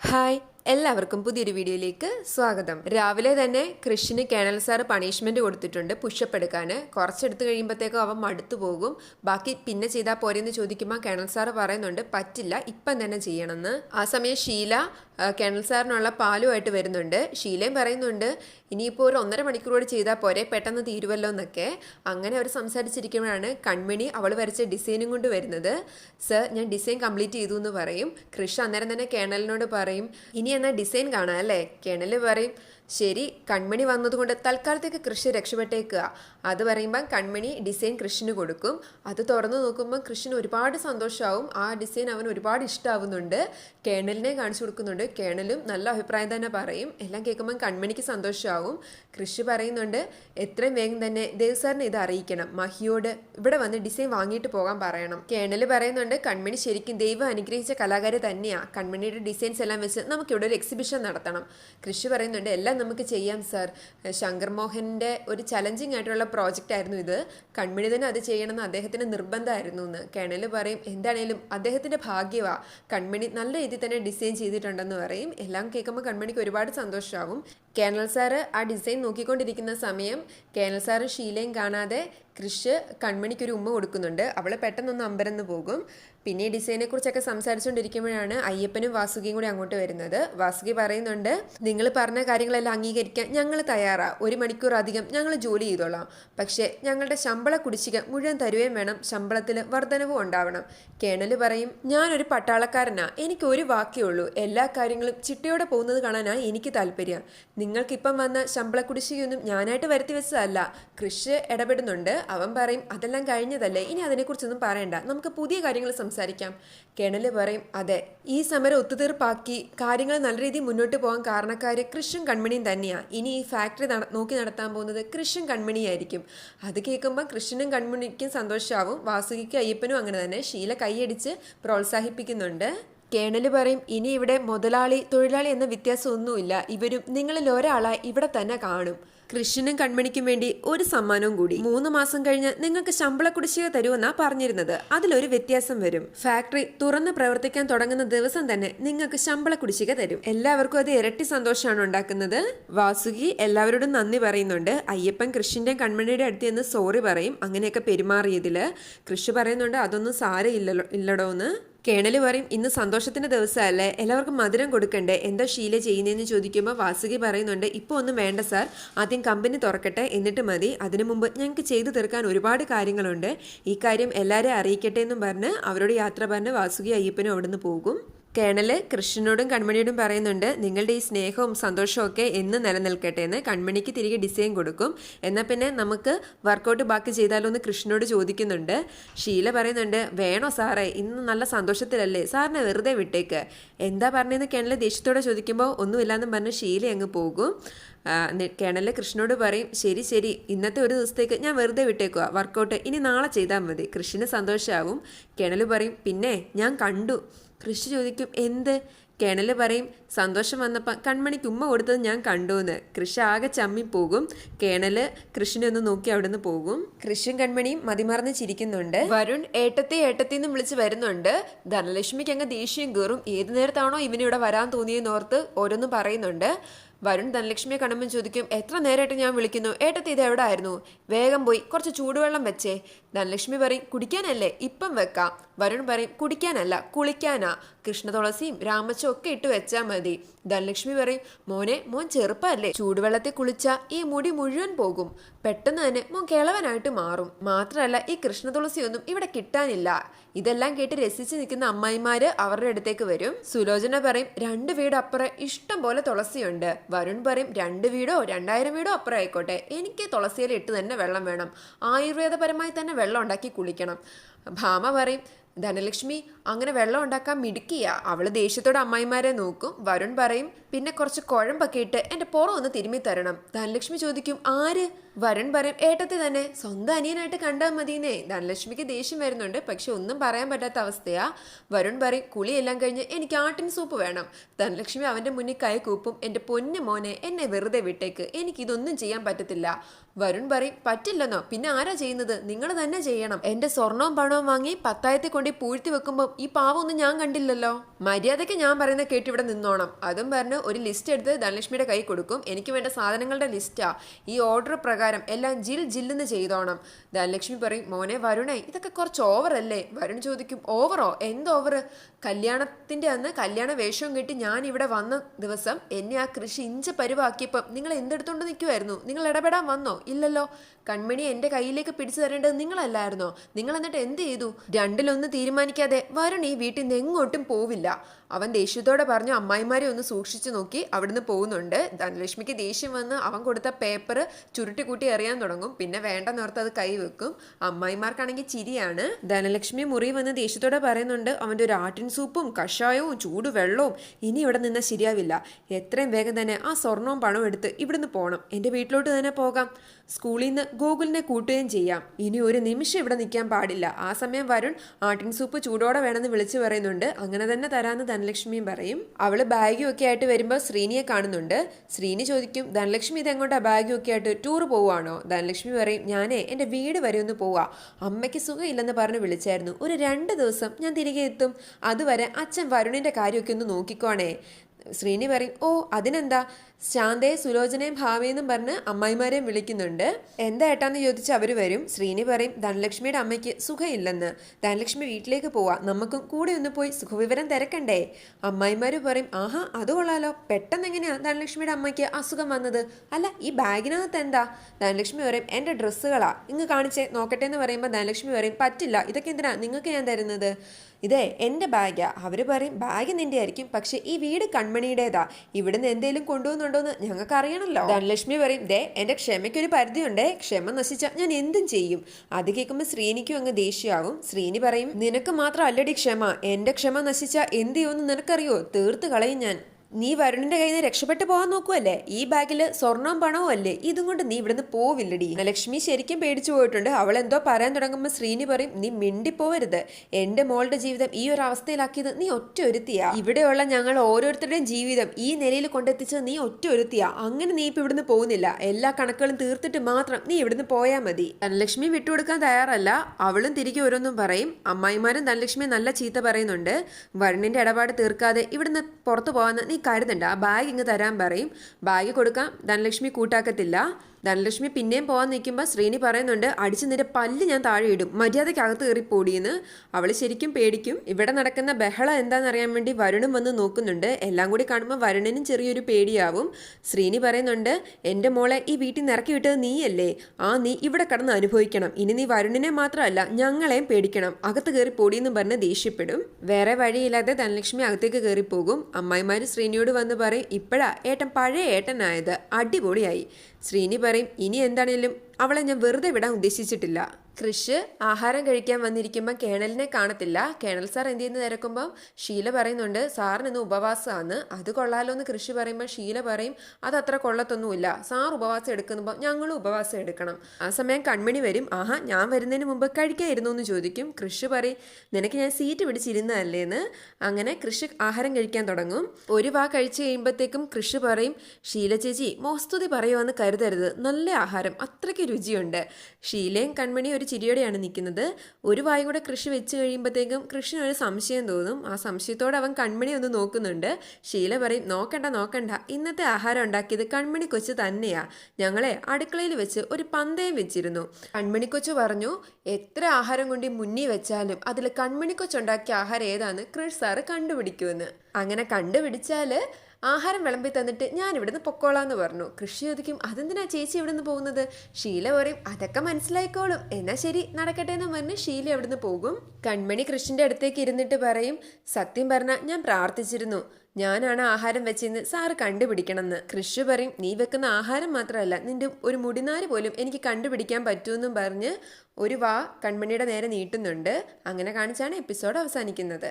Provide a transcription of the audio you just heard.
Hi എല്ലാവർക്കും പുതിയൊരു വീഡിയോയിലേക്ക് സ്വാഗതം. രാവിലെ തന്നെ കൃഷിന് കേണൽ സാർ പണിഷ്മെന്റ് കൊടുത്തിട്ടുണ്ട് പുഷപ്പ് എടുക്കാൻ കുറച്ചെടുത്ത് കഴിയുമ്പോഴത്തേക്കും അവൻ മടുത്തു പോകും. ബാക്കി പിന്നെ ചെയ്താൽ പോരെന്ന് ചോദിക്കുമ്പോൾ കേണൽ സാർ പറയുന്നുണ്ട് പറ്റില്ല ഇപ്പം തന്നെ ചെയ്യണമെന്ന് ആ സമയം ഷീല കേണൽ സാറിനുള്ള പാലുമായിട്ട് വരുന്നുണ്ട്. ഷീലയും പറയുന്നുണ്ട് ഇനിയിപ്പോൾ ഒരു ഒന്നര കൂടി ചെയ്താൽ പോരെ പെട്ടെന്ന് തീരുവല്ലോ എന്നൊക്കെ. അങ്ങനെ അവർ സംസാരിച്ചിരിക്കുമ്പോഴാണ് കൺമണി അവൾ വരച്ച ഡിസൈനും കൊണ്ട് വരുന്നത്. സർ ഞാൻ ഡിസൈൻ കംപ്ലീറ്റ് ചെയ്തു എന്ന് പറയും. കൃഷ് അന്നേരം തന്നെ കേണലിനോട് പറയും ഇനി എന്നാൽ ഡിസൈൻ കാണാം അല്ലേ? കേണൽ പറയും ശരി കൺമണി വന്നതുകൊണ്ട് തൽക്കാലത്തേക്ക് കൃഷി രക്ഷപ്പെട്ടേക്കുക. അത് പറയുമ്പം കൺമണി ഡിസൈൻ കൃഷിന് കൊടുക്കും. അത് തുറന്നു നോക്കുമ്പോൾ കൃഷിന് ഒരുപാട് സന്തോഷമാവും. ആ ഡിസൈൻ അവൻ ഒരുപാട് ഇഷ്ടമാവുന്നുണ്ട് കേണലിനെ കാണിച്ചു കൊടുക്കുന്നുണ്ട്. കേണലും നല്ല അഭിപ്രായം തന്നെ പറയും. എല്ലാം കേൾക്കുമ്പോൾ കൺമണിക്ക് സന്തോഷമാവും. കൃഷി പറയുന്നുണ്ട് എത്രയും വേഗം തന്നെ ദേവ് സാറിനെ ഇത് അറിയിക്കണം. മഹിയോട് ഇവിടെ വന്ന് ഡിസൈൻ വാങ്ങിയിട്ട് പോകാൻ പറയണം. കേണൽ പറയുന്നുണ്ട് കൺമണി ശരിക്കും ദൈവം അനുഗ്രഹിച്ച കലാകാരി തന്നെയാണ് കൺമണിയുടെ ഡിസൈൻസ് എല്ലാം വെച്ച് നമുക്കിവിടെ ഒരു എക്സിബിഷൻ നടത്തണം. കൃഷി പറയുന്നുണ്ട് എല്ലാം നമുക്ക് ചെയ്യാം സർ ശങ്കർ മോഹന്റെ ഒരു ചലഞ്ചിങ് ആയിട്ടുള്ള പ്രോജക്റ്റ് ആയിരുന്നു ഇത്. കൺമണി തന്നെ അത് ചെയ്യണമെന്ന് അദ്ദേഹത്തിന് നിർബന്ധമായിരുന്നു എന്ന്. കേണൽ പറയും എന്താണേലും അദ്ദേഹത്തിന്റെ ഭാഗ്യവാ. കൺമണി നല്ല രീതിയിൽ തന്നെ ഡിസൈൻ ചെയ്തിട്ടുണ്ടെന്ന് പറയും. എല്ലാം കേൾക്കുമ്പോൾ കൺമണിക്ക് ഒരുപാട് സന്തോഷമാകും. കേണൽ സാറ് ആ ഡിസൈൻ നോക്കിക്കൊണ്ടിരിക്കുന്ന സമയം കേണൽ സാറ് ഷീലയും കാണാതെ കൃഷ് കൺമണിക്കൊരു ഉമ്മ കൊടുക്കുന്നുണ്ട്. അവൾ പെട്ടെന്നൊന്ന് അമ്പരന്ന് പോകും. പിന്നെ ഈ ഡിസൈനെ കുറിച്ചൊക്കെ സംസാരിച്ചുകൊണ്ടിരിക്കുമ്പോഴാണ് അയ്യപ്പനും വാസുകിയും കൂടി അങ്ങോട്ട് വരുന്നത്. വാസുകി പറയുന്നുണ്ട് നിങ്ങൾ പറഞ്ഞ കാര്യങ്ങളെല്ലാം അംഗീകരിക്കാൻ ഞങ്ങൾ തയ്യാറാ. ഒരു മണിക്കൂർ അധികം ഞങ്ങൾ ജോലി ചെയ്തോളാം. പക്ഷേ ഞങ്ങളുടെ ശമ്പള കുടിശ്ശിക മുഴുവൻ തരുകയും വേണം. ശമ്പളത്തിൽ വർധനവും ഉണ്ടാവണം. കേണൽ പറയും ഞാനൊരു പട്ടാളക്കാരനാ. എനിക്ക് ഒരു വാക്കേ ഉള്ളൂ. എല്ലാ കാര്യങ്ങളും ചിട്ടയോടെ പോകുന്നത് കാണാനാണ് എനിക്ക് താല്പര്യം. നിങ്ങൾക്കിപ്പം വന്ന ശമ്പള കുടിശ്ശികയൊന്നും ഞാനായിട്ട് വരുത്തി വെച്ചതല്ല. കൃഷി ഇടപെടുന്നുണ്ട്. അവൻ പറയും അതെല്ലാം കഴിഞ്ഞതല്ലേ. ഇനി അതിനെക്കുറിച്ചൊന്നും പറയണ്ട. നമുക്ക് പുതിയ കാര്യങ്ങൾ സംസാരിക്കാം. കേണൽ പറയും അതെ ഈ സമരം ഒത്തുതീർപ്പാക്കി കാര്യങ്ങൾ നല്ല രീതിയിൽ മുന്നോട്ട് പോകാൻ കാരണക്കാര് കൃഷ്യൻ കൺമണിയും തന്നെയാണ് ഇനി ഈ ഫാക്ടറി നോക്കി നടത്താൻ പോകുന്നത് കൃഷ്യൻ കൺമണിയായിരിക്കും. അത് കേൾക്കുമ്പോൾ കൃഷ്ണനും കൺമണിക്കും സന്തോഷമാവും വാസുകിക്കും അയ്യപ്പനും അങ്ങനെ തന്നെ. ശീല കൈയടിച്ച് പ്രോത്സാഹിപ്പിക്കുന്നുണ്ട്. കേണൽ പറയും ഇനി ഇവിടെ മുതലാളി തൊഴിലാളി എന്ന വ്യത്യാസമൊന്നുമില്ല. ഇവരും നിങ്ങളിൽ ഒരാളായി ഇവിടെ തന്നെ കാണും. കൃഷ്ണനും കൺമണിക്കും വേണ്ടി ഒരു സമ്മാനവും കൂടി. മൂന്ന് മാസം കഴിഞ്ഞ് നിങ്ങൾക്ക് ശമ്പള കുടിശ്ശിക തരുമെന്നാ പറഞ്ഞിരുന്നത്. അതിലൊരു വ്യത്യാസം വരും. ഫാക്ടറി തുറന്ന് പ്രവർത്തിക്കാൻ തുടങ്ങുന്ന ദിവസം തന്നെ നിങ്ങൾക്ക് ശമ്പള കുടിശ്ശിക തരും. എല്ലാവർക്കും അത് ഇരട്ടി സന്തോഷമാണ് ഉണ്ടാക്കുന്നത്. വാസുകി എല്ലാവരോടും നന്ദി പറയുന്നുണ്ട്. അയ്യപ്പൻ കൃഷിന്റെ കൺമണിയുടെ അടുത്ത് നിന്ന് സോറി പറയും. അങ്ങനെയൊക്കെ പെരുമാറിയതിൽ. കൃഷി പറയുന്നുണ്ട് അതൊന്നും സാരയില്ലല്ലോ ഇല്ലടോ എന്ന് കേണൽ പറയും ഇന്ന് സന്തോഷത്തിന്റെ ദിവസമല്ലേ എല്ലാവർക്കും മധുരം കൊടുക്കണ്ടേ എന്താ ഷീല ചെയ്യുന്നതെന്ന് ചോദിക്കുമ്പോൾ വാസുകി പറയുന്നുണ്ട് ഇപ്പോൾ ഒന്നും വേണ്ട സാർ ആദ്യം കമ്പനി തുറക്കട്ടെ എന്നിട്ട് മതി. അതിനു മുമ്പ് ഞങ്ങൾക്ക് ചെയ്തു തീർക്കാൻ ഒരുപാട് കാര്യങ്ങളുണ്ട്. ഈ കാര്യം എല്ലാവരെയും അറിയിക്കട്ടെ എന്നും പറഞ്ഞ് അവരോട് യാത്ര പറഞ്ഞ് വാസുകി അയ്യപ്പനും അവിടുന്ന് പോകും. കേണൽ കൃഷ്ണനോടും കൺമണിയോടും പറയുന്നുണ്ട് നിങ്ങളുടെ ഈ സ്നേഹവും സന്തോഷവും ഒക്കെ എന്ന് നിലനിൽക്കട്ടെ എന്ന്. കൺമണിക്ക് തിരികെ ഡിസൈൻ കൊടുക്കും. എന്നാൽ പിന്നെ നമുക്ക് വർക്കൗട്ട് ബാക്കി ചെയ്താലോ എന്ന് കൃഷ്ണനോട് ചോദിക്കുന്നുണ്ട്. ഷീല പറയുന്നുണ്ട് വേണോ സാറേ ഇന്ന് നല്ല സന്തോഷത്തിലല്ലേ? സാറിനെ വെറുതെ വിട്ടേക്ക്. എന്താ പറഞ്ഞതെന്ന് കേണൽ ദേഷ്യത്തോടെ ചോദിക്കുമ്പോൾ ഒന്നുമില്ലാന്നും പറഞ്ഞ് ഷീല അങ്ങ് പോകും. കേണൽ കൃഷ്ണനോട് പറയും ശരി ശരി ഇന്നത്തെ ഒരു ദിവസത്തേക്ക് ഞാൻ വെറുതെ വിട്ടേക്കുക വർക്കൗട്ട് ഇനി നാളെ ചെയ്താൽ മതി. കൃഷ്ണന് സന്തോഷമാവും കേണൽ പറയും പിന്നെ ഞാൻ കണ്ടു. കൃഷി ചോദിക്കും എന്ത്? കിണൽ പറയും സന്തോഷം വന്നപ്പോൾ കൺമണിക്ക് ഉമ്മ കൊടുത്തത് ഞാൻ കണ്ടു എന്ന് കൃഷി ആകെ ചമ്മിപ്പോകും കിണൽ കൃഷിനെ ഒന്ന് നോക്കി അവിടുന്ന് പോകും. കൃഷിയും കൺമണിയും മതിമറന്ന് ചിരിക്കുന്നുണ്ട്. വരുൺ ഏട്ടത്തെ ഏട്ടത്തി എന്ന് വിളിച്ച് വരുന്നുണ്ട്. ധനലക്ഷ്മിക്ക് അങ്ങ് ദേഷ്യം കയറും ഏത് നേരത്താണോ ഇവനിവിടെ വരാൻ തോന്നിയെന്നോർത്ത് ഓരോന്നും പറയുന്നുണ്ട്. വരുൺ ധനലക്ഷ്മിയെ കാണുമ്പോൾ ചോദിക്കും എത്ര നേരമായിട്ട് ഞാൻ വിളിക്കുന്നു? ഏട്ടത്തി ഇത് എവിടെ ആയിരുന്നു വേഗം പോയി കുറച്ച് ചൂടുവെള്ളം വെച്ചേ. ധനലക്ഷ്മി പറയും കുടിക്കാനല്ലേ? ഇപ്പം വെക്കാം. വരുൺ പറയും കുടിക്കാനല്ല കുളിക്കാനാ. കൃഷ്ണ തുളസിയും രാമച്ചും ഒക്കെ ഇട്ട് വെച്ചാൽ മതി. ധനലക്ഷ്മി പറയും മോനെ മോൻ ചെറുപ്പമല്ലേ? ചൂടുവെള്ളത്തിൽ കുളിച്ച ഈ മുടി മുഴുവൻ പോകും. പെട്ടെന്ന് തന്നെ മോൻ കിളവനായിട്ട് മാറും. മാത്രമല്ല ഈ കൃഷ്ണ തുളസിയൊന്നും ഇവിടെ കിട്ടാനില്ല. ഇതെല്ലാം കേട്ട് രസിച്ച് നിൽക്കുന്ന അമ്മായിമാര് അവരുടെ അടുത്തേക്ക് വരും. സുലോചന പറയും രണ്ട് വീട് അപ്പുറം ഇഷ്ടം പോലെ തുളസിയുണ്ട്. വരുൺ പറയും രണ്ട് വീടോ? രണ്ടായിരം വീടോ? അപ്പുറം ആയിക്കോട്ടെ. എനിക്ക് തുളസിയിൽ ഇട്ട് തന്നെ വെള്ളം വേണം. ആയുർവേദപരമായി തന്നെ വെള്ളം ഉണ്ടാക്കി കുളിക്കണം. ഭാമ പറയും ധനലക്ഷ്മി അങ്ങനെ വെള്ളം ഉണ്ടാക്കാൻ മിടുക്കിയ. അവൾ ദേഷ്യത്തോടെ അമ്മായിമാരെ നോക്കും. വരുൺ പറയും പിന്നെ കുറച്ച് കുഴമ്പൊക്കെ ഇട്ട് എന്റെ പുറം ഒന്ന് തിരുമ്മി തരണം. ധനലക്ഷ്മി ചോദിക്കും ആര്? വരുൺ പറയും ഏട്ടത്തെ തന്നെ സ്വന്തം അനിയനായിട്ട് കണ്ടാൽ മതിയെന്നേ. ധനലക്ഷ്മിക്ക് ദേഷ്യം വരുന്നുണ്ട്. പക്ഷെ ഒന്നും പറയാൻ പറ്റാത്ത അവസ്ഥയാ. വരുൺ പറയും കുളിയെല്ലാം കഴിഞ്ഞ് എനിക്ക് ആട്ടിൻ സൂപ്പ് വേണം. ധനലക്ഷ്മി അവന്റെ മുന്നിൽ കൈ കൂപ്പും എന്റെ പൊന്നു മോനെ എന്നെ വെറുതെ വിട്ടേക്ക്. എനിക്കിതൊന്നും ചെയ്യാൻ പറ്റത്തില്ല. വരുൺ പറയും പറ്റില്ലെന്നോ? പിന്നെ ആരാ ചെയ്യുന്നത്? നിങ്ങൾ തന്നെ ചെയ്യണം. എന്റെ സ്വർണവും പണവും വാങ്ങി പത്തായത്തെ കൊണ്ട് പൂഴ്ത്തി വെക്കുമ്പോൾ ഈ പാവമൊന്നും ഞാൻ കണ്ടില്ലല്ലോ. മര്യാദയ്ക്ക് ഞാൻ പറയുന്ന കേട്ട് ഇവിടെ നിന്നോണം. അതും പറഞ്ഞ് ഒരു ലിസ്റ്റ് എടുത്ത് ധനലക്ഷ്മിയുടെ കൈ കൊടുക്കും. എനിക്ക് വേണ്ട സാധനങ്ങളുടെ ലിസ്റ്റാ. ഈ ഓർഡർ പ്രകാരം എല്ലാം ജിൽ ജില്ലെന്ന് ചെയ്തോണം. ധനലക്ഷ്മി പറയും മോനെ വരുണേ ഇതൊക്കെ കുറച്ച് ഓവർ അല്ലേ? വരുൺ ചോദിക്കും ഓവറോ എന്ത് ഓവർ കല്യാണത്തിന്റെ അന്ന് കല്യാണ വേഷവും കെട്ടി ഞാൻ ഇവിടെ വന്ന ദിവസം എന്നെ ആ കൃഷി ഇഞ്ച പരുവാക്കിയപ്പം നിങ്ങൾ എന്തെടുത്തുകൊണ്ട് നിൽക്കുമായിരുന്നു നിങ്ങൾ ഇടപെടാൻ വന്നോ? ഇല്ലല്ലോ. കൺമണി എന്റെ കയ്യിലേക്ക് പിടിച്ചു തരേണ്ടത് നിങ്ങളല്ലായിരുന്നോ? നിങ്ങൾ എന്നിട്ട് എന്ത് ചെയ്തു? രണ്ടിലൊന്ന് തീരുമാനിക്കാതെ വരുൺ ഈ വീട്ടിൽ നിന്ന് എങ്ങോട്ടും പോവില്ല. അവൻ ദേഷ്യത്തോടെ പറഞ്ഞു അമ്മായിമാരെ ഒന്ന് സൂക്ഷിച്ചു നോക്കി അവിടുന്ന് പോകുന്നുണ്ട്. ധനലക്ഷ്മിക്ക് ദേഷ്യം വന്ന് അവൻ കൊടുത്ത പേപ്പർ ചുരുട്ടിക്കൂട്ടി എറിയാൻ തുടങ്ങും. പിന്നെ വേണ്ട നേർത്ത് അത് കൈവെക്കും അമ്മായിമാർക്കാണെങ്കിൽ ചിരിയാണ്. ധനലക്ഷ്മി മുറി വന്ന് ദേഷ്യത്തോടെ പറയുന്നുണ്ട് അവന്റെ ഒരു ആട്ടിൻ സൂപ്പും കഷായവും ചൂടുവെള്ളവും ഇനി ഇവിടെ നിന്ന് ശരിയാവില്ല. എത്രയും വേഗം തന്നെ ആ സ്വർണവും പണവും എടുത്ത് ഇവിടുന്ന് പോകണം എന്റെ വീട്ടിലോട്ട് തന്നെ പോകാം. സ്കൂളിൽ നിന്ന് ഗൂഗിളിനെ കൂട്ടുകയും ചെയ്യാം. ഇനി ഒരു നിമിഷം ഇവിടെ നിൽക്കാൻ പാടില്ല. ആ സമയം വരുൺ ആട്ടിൻ സൂപ്പ് ചൂടോടെ വേണമെന്ന് വിളിച്ചു പറയുന്നുണ്ട്. അങ്ങനെ തന്നെ തരാമെന്ന് ധനലക്ഷ്മിയും പറയും അവൾ ബാഗും ഒക്കെ ആയിട്ട് വരുമ്പോൾ ശ്രീനിയെ കാണുന്നുണ്ട്. ശ്രീനി ചോദിക്കും ധനലക്ഷ്മി ഇതെങ്ങോട്ടാ ബാഗും ഒക്കെ ആയിട്ട് ടൂർ പോവാണോ? ധനലക്ഷ്മി പറയും ഞാനേ എന്റെ വീട് വരെ ഒന്ന് പോവാ. അമ്മയ്ക്ക് സുഖമില്ലെന്ന് പറഞ്ഞ് വിളിച്ചായിരുന്നു. ഒരു രണ്ട് ദിവസം ഞാൻ തിരികെ എത്തും. അതുവരെ അച്ഛൻ വരുണിന്റെ കാര്യമൊക്കെ ഒന്ന് നോക്കിക്കോണേ. ശ്രീനി പറയും ഓ അതിനെന്താ? ശാന്തയെ സുലോചനയും ഭാവിയെന്നും പറഞ്ഞ് അമ്മായിമാരെയും വിളിക്കുന്നുണ്ട്. എന്താ ഏട്ടാന്ന് ചോദിച്ച് അവർ വരും. ശ്രീനി പറയും ധനലക്ഷ്മിയുടെ അമ്മയ്ക്ക് സുഖമില്ലെന്ന് ധനലക്ഷ്മി വീട്ടിലേക്ക് പോവാ. നമുക്കും കൂടെ ഒന്ന് പോയി സുഖവിവരം തിരക്കണ്ടേ? അമ്മായിമാര് പറയും ആഹാ അത് കൊള്ളാലോ. പെട്ടെന്ന് എങ്ങനെയാ ധനലക്ഷ്മിയുടെ അമ്മയ്ക്ക് അസുഖം വന്നത്? അല്ല ഈ ബാഗിനകത്ത് എന്താ? ധനലക്ഷ്മി പറയും എന്റെ ഡ്രസ്സുകളാ. ഇങ്ങ് കാണിച്ചേ നോക്കട്ടെ എന്ന് പറയുമ്പോൾ ധനലക്ഷ്മി പറയും പറ്റില്ല. ഇതൊക്കെ എന്തിനാ? നിങ്ങൾക്ക് ഞാൻ തരുന്നത്? ഇതേ എന്റെ ബാഗാ അവർ പറയും ബാഗ് നിന്റെ ആയിരിക്കും. പക്ഷെ ഈ വീട് കൺമണിയുടേതാ. ഇവിടുന്ന് എന്തേലും കൊണ്ടുപോകുന്നുണ്ടോന്ന് ഞങ്ങൾക്ക് അറിയണല്ലോ ധനലക്ഷ്മി പറയും ദേ എന്റെ ക്ഷമയ്ക്കൊരു പരിധിയുണ്ടേ. ക്ഷമ നശിച്ച ഞാൻ എന്തും ചെയ്യും. അത് കേൾക്കുമ്പോൾ ശ്രീനിക്കും അങ്ങ് ദേഷ്യമാകും. ശ്രീനി പറയും നിനക്ക് മാത്രം അല്ലടി ക്ഷമ. എന്റെ ക്ഷമ നശിച്ച എന്ത് ചെയ്യുമെന്ന് നിനക്കറിയോ? തീർത്ത് കളയും ഞാൻ. നീ വരുണിന്റെ കയ്യിൽ നിന്ന് രക്ഷപ്പെട്ടു പോകാൻ നോക്കുവല്ലേ? ഈ ബാഗിൽ സ്വർണവും പണവും അല്ലേ? ഇതും കൊണ്ട് നീ ഇവിടുന്ന് പോവില്ലടി. ലക്ഷ്മി ശരിക്കും പേടിച്ചു പോയിട്ടുണ്ട്. അവൾ എന്തോ പറയാൻ തുടങ്ങുമ്പോൾ ശ്രീനി പറയും നീ മിണ്ടിപ്പോവരുത്. എന്റെ മോളുടെ ജീവിതം ഈ ഒരു അവസ്ഥയിലാക്കിയത് നീ ഒറ്റ ഒരുത്തിയാ ഇവിടെയുള്ള ഞങ്ങൾ ഓരോരുത്തരുടെയും ജീവിതം ഈ നിലയിൽ കൊണ്ടെത്തിച്ചത് നീ ഒറ്റ ഒരുത്തിയാ അങ്ങനെ നീ ഇപ്പൊ ഇവിടുന്ന് പോകുന്നില്ല. എല്ലാ കണക്കുകളും തീർത്തിട്ട് മാത്രം നീ ഇവിടുന്ന് പോയാൽ മതി. ധനലക്ഷ്മി വിട്ടുകൊടുക്കാൻ തയ്യാറല്ല. അവളും തിരികെ ഓരോന്നും പറയും. അമ്മായിമാരും ധനലക്ഷ്മി നല്ല ചീത്ത പറയുന്നുണ്ട്. വരുണിന്റെ ഇടപാട് തീർക്കാതെ ഇവിടുന്ന് പുറത്തു പോകാന്ന് നീ കരുതണ്ട ബാഗ് ഇങ്ങ് തരാൻ പറയും. ബാഗ് കൊടുക്കാം. ധനലക്ഷ്മി കൂട്ടാക്കത്തില്ല. ധനലക്ഷ്മി പിന്നെയും പോകാൻ നിൽക്കുമ്പോൾ ശ്രീനി പറയുന്നുണ്ട് അടിച്ച് നിന്റെ പല്ല് ഞാൻ താഴെ ഇടും. മര്യാദയ്ക്ക് അകത്ത് കയറി പോടിയെന്ന്. അവൾ ശരിക്കും പേടിക്കും. ഇവിടെ നടക്കുന്ന ബഹളം എന്താണെന്നറിയാൻ വേണ്ടി വരുണും വന്ന് നോക്കുന്നുണ്ട്. എല്ലാം കൂടി കാണുമ്പോൾ വരുണനും ചെറിയൊരു പേടിയാവും. ശ്രീനി പറയുന്നുണ്ട് എന്റെ മോളെ ഈ വീട്ടിൽ നിന്ന് ഇറക്കി വിട്ടത് നീയല്ലേ? ആ നീ ഇവിടെ കടന്ന് അനുഭവിക്കണം. ഇനി നീ വരുണിനെ മാത്രമല്ല ഞങ്ങളെയും പേടിക്കണം. അകത്ത് കയറി പോടിയെന്ന് പറഞ്ഞ് ദേഷ്യപ്പെടും. വേറെ വഴിയില്ലാതെ ധനലക്ഷ്മി അകത്തേക്ക് കയറിപ്പോകും. പോകും അമ്മായിമാര് ശ്രീനിയോട് വന്ന് പറയും ഇപ്പോഴാ ഏട്ടൻ പഴയ ഏട്ടനായത്. അടിപൊളിയായി. ശ്രീനി പറയും ഇനി എന്താണേലും അവളെ ഞാൻ വെറുതെ വിടാൻ ഉദ്ദേശിച്ചിട്ടില്ല. കൃഷ് ആഹാരം കഴിക്കാൻ വന്നിരിക്കുമ്പോൾ കേണലിനെ കാണത്തില്ല. കേണൽ സാർ എന്ത് ചെയ്യുന്ന? തിരക്കുമ്പം ഷീല പറയുന്നുണ്ട് സാറിന് ഇന്ന് ഉപവാസമാണ്. അത് കൊള്ളാലോ എന്ന് കൃഷി പറയുമ്പോൾ ഷീല പറയും അത് അത്ര കൊള്ളത്തൊന്നുമില്ല. സാർ ഉപവാസം എടുക്കുമ്പോൾ ഞങ്ങളും ഉപവാസം എടുക്കണം. ആ സമയം കൺമണി വരും. ആഹാ ഞാൻ വരുന്നതിന് മുമ്പ് കഴിക്കായിരുന്നു എന്ന് ചോദിക്കും. കൃഷ് പറയും നിനക്ക് ഞാൻ സീറ്റ് പിടിച്ചിരുന്നതല്ലേ എന്ന് അങ്ങനെ കൃഷ് ആഹാരം കഴിക്കാൻ തുടങ്ങും. ഒരു വാ കഴിച്ചു കഴിയുമ്പോഴത്തേക്കും കൃഷ് പറയും ഷീല ചേച്ചി മോസ്തുതി പറയുമെന്ന് കരുതരുത്. നല്ല ആഹാരം. അത്രയ്ക്ക് രുചിയുണ്ട്. ഷീലയും കൺമണി ഒരു ചിരിയോടെയാണ് നിൽക്കുന്നത്. ഒരു വായും കൂടെ കൃഷി വെച്ച് കഴിയുമ്പോഴത്തേക്കും ഒരു സംശയം തോന്നും. ആ സംശയത്തോടെ അവൻ കൺമണി ഒന്ന് നോക്കുന്നുണ്ട്. ശീല പറയും നോക്കണ്ട നോക്കണ്ട. ഇന്നത്തെ ആഹാരം ഉണ്ടാക്കിയത് കൺമണി കൊച്ചു തന്നെയാ. ഞങ്ങളെ അടുക്കളയിൽ വെച്ച് ഒരു പന്തയം വെച്ചിരുന്നു. കൺമണി കൊച്ചു പറഞ്ഞു എത്ര ആഹാരം കൊണ്ട് മുന്നി വെച്ചാലും അതിൽ കൺമണി കൊച്ചുണ്ടാക്കിയ ആഹാരം ഏതാന്ന് കൃഷ് സാറ് കണ്ടുപിടിക്കുമെന്ന്. അങ്ങനെ കണ്ടുപിടിച്ചാൽ ആഹാരം വിളമ്പി തന്നിട്ട് ഞാൻ ഇവിടുന്ന് പൊക്കോളാന്ന് പറഞ്ഞു. കൃഷി ചോദിക്കും അതെന്തിനാ ചേച്ചി ഇവിടുന്ന് പോകുന്നത്? ഷീല പറയും അതൊക്കെ മനസ്സിലായിക്കോളും. എന്നാ ശരി നടക്കട്ടെ എന്ന് പറഞ്ഞ് ഷീല ഇവിടുന്ന് പോകും. കൺമണി കൃഷിന്റെ അടുത്തേക്ക് ഇരുന്നിട്ട് പറയും സത്യം പറഞ്ഞാൽ ഞാൻ പ്രാർത്ഥിച്ചിരുന്നു. ഞാനാണ് ആഹാരം വെച്ചെന്ന് സാറ് കണ്ടുപിടിക്കണമെന്ന്. കൃഷി പറയും നീ വെക്കുന്ന ആഹാരം മാത്രമല്ല നിന്റെ ഒരു മുടിനാര് പോലും എനിക്ക് കണ്ടുപിടിക്കാൻ പറ്റുമെന്നും പറഞ്ഞ് ഒരു വാ കൺമണിയുടെ നേരെ നീട്ടുന്നുണ്ട്. അങ്ങനെ കാണിച്ചാണ് എപ്പിസോഡ് അവസാനിക്കുന്നത്.